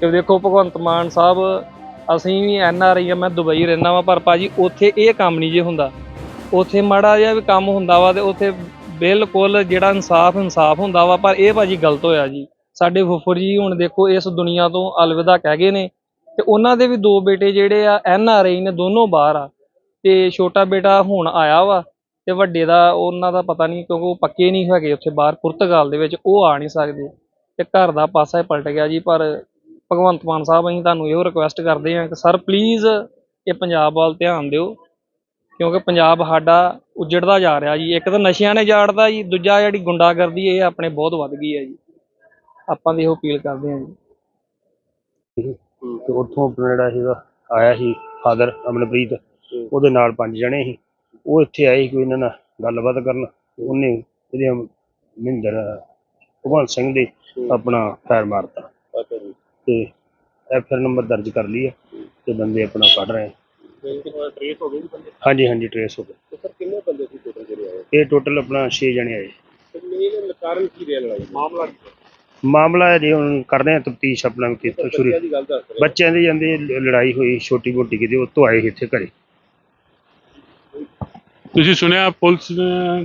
ਕਿ ਦੇਖੋ ਭਗਵੰਤ ਮਾਨ ਸਾਹਿਬ, ਅਸੀਂ ਵੀ ਐਨ ਆਰ ਆਈ ਆ, ਮੈਂ ਦੁਬਈ ਰਹਿਣਾ ਵਾ, ਪਰ ਭਾਜੀ ਉੱਥੇ ਇਹ ਕੰਮ ਨਹੀਂ ਜੇ ਹੁੰਦਾ। ਉੱਥੇ ਮਾੜਾ ਜਿਹਾ ਵੀ ਕੰਮ ਹੁੰਦਾ ਵਾ ਤੇ ਉੱਥੇ ਬਿਲਕੁਲ ਜਿਹੜਾ ਇਨਸਾਫ ਇਨਸਾਫ ਹੁੰਦਾ ਵਾ, ਪਰ ਇਹ ਭਾਜੀ ਗਲਤ ਹੋਇਆ ਜੀ। ਸਾਡੇ ਫੁੱਫੜ ਜੀ ਹੁਣ ਦੇਖੋ ਇਸ ਦੁਨੀਆ ਤੋਂ ਅਲਵਿਦਾ ਕਹਿ ਗਏ ਨੇ ਤੇ ਉਹਨਾਂ ਦੇ ਵੀ ਦੋ ਬੇਟੇ ਜਿਹੜੇ ਆ, ਐਨ ਆਰ ਆਈ ਨੇ ਦੋਨੋਂ ਬਾਹਰ ਆ। ਤੇ ਛੋਟਾ ਬੇਟਾ ਹੁਣ ਆਇਆ ਵਾ ਤੇ ਵੱਡੇ ਦਾ ਉਹਨਾਂ ਦਾ ਪਤਾ ਨਹੀਂ ਕਿਉਂਕਿ ਉਹ ਪੱਕੇ ਨਹੀਂ ਹੈਗੇ ਉੱਥੇ ਬਾਹਰ, ਪੁਰਤਗਾਲ ਦੇ ਵਿੱਚ, ਉਹ ਆ ਨਹੀਂ ਸਕਦੇ। ਤੇ ਘਰ ਦਾ ਪਾਸਾ ਹੀ ਪਲਟ ਗਿਆ ਜੀ, ਪਰ ਭਗਵੰਤ ਮਾਨ ਸਾਹਿਬ, ਅਸੀਂ ਤੁਹਾਨੂੰ ਇਹੋ ਰਿਕੁਐਸਟ ਕਰਦੇ ਹਾਂ ਕਿ ਸਰ ਪਲੀਜ਼ ਇਹ ਪੰਜਾਬ ਵੱਲ ਧਿਆਨ ਦਿਓ, ਕਿਉਂਕਿ ਪੰਜਾਬ ਸਾਡਾ ਉਜੜਦਾ ਜਾ ਰਿਹਾ ਜੀ। ਇੱਕ ਤਾਂ ਨਸ਼ਿਆਂ ਨੇ ਜਾੜਦਾ ਜੀ, ਦੂਜਾ ਜਿਹੜੀ ਗੁੰਡਾਗਰਦੀ, ਇਹ ਆਪਣੇ ਬਹੁਤ ਵੱਧ ਗਈ ਹੈ ਜੀ। ਆਪਾਂ ਦੀ ਇਹੋ ਅਪੀਲ ਕਰਦੇ ਹਾਂ ਜੀ। ਤੇ ਉੱਥੋਂ ਆਪਣਾ ਜਿਹੜਾ ਸੀਗਾ, ਆਇਆ ਸੀ ਫਾਦਰ ਅਮਨਪ੍ਰੀਤ, ਉਹਦੇ ਨਾਲ ਪੰਜ ਜਣੇ ਸੀ। ਉਹ ਇੱਥੇ ਆਏ ਸੀ ਕੋਈ ਇਹਨਾਂ ਨਾਲ ਗੱਲਬਾਤ ਕਰਨ ਉਹਨੇ ਇਹਦੇ ਮਹਿੰਦਰ, ਭਗਵੰਤ ਸਿੰਘ ਦੇ ਆਪਣਾ ਫਾਇਰ ਮਾਰਤਾ। ਤੇ ਐਫ ਆਰ ਨੰਬਰ ਦਰਜ ਕਰ ਲਈ ਹੈ ਤੇ ਬੰਦੇ ਆਪਣਾ ਕੱਢ ਰਹੇ ਆ। ਟ੍ਰੇਸ ਹੋ ਗਏ ਜੀ ਬੰਦੇ? ਹਾਂਜੀ ਹਾਂਜੀ ਟਰੇਸ ਹੋ ਗਏ। ਤੇ ਸਰ ਕਿੰਨੇ ਬੰਦੇ ਸੀ ਟੋਟਲ ਜਿਹੜੇ ਆਏ? ਇਹ ਟੋਟਲ ਆਪਣਾ 6 ਜਣੇ ਆਏ। ਤੇ ਮੇਨ ਕਾਰਨ ਕੀ ਰਿਹਾ ਲੜਾਈ ਮਾਮਲਾ ਕੀ ਹੈ? ਮਾਮਲਾ ਹੈ ਜੀ ਹੁਣ ਕਰਦੇ ਆ ਤਫਤੀਸ਼ ਆਪਣਾ ਵੀ ਕਿੱਥੋਂ ਸ਼ੁਰੂ। ਬੱਚਿਆਂ ਦੀ ਗੱਲ ਦੱਸ ਰਹੇ ਬੱਚਿਆਂ ਦੀ ਜਾਂਦੇ ਲੜਾਈ ਹੋਈ ਛੋਟੀ ਮੋਟੀ ਕਿਤੇ ਉੱਥੋਂ ਆਏ ਸੀ ਇੱਥੇ ਘਰੇ। ਤੁਸੀਂ ਸੁਣਿਆ ਪੁਲਿਸ ਨੇ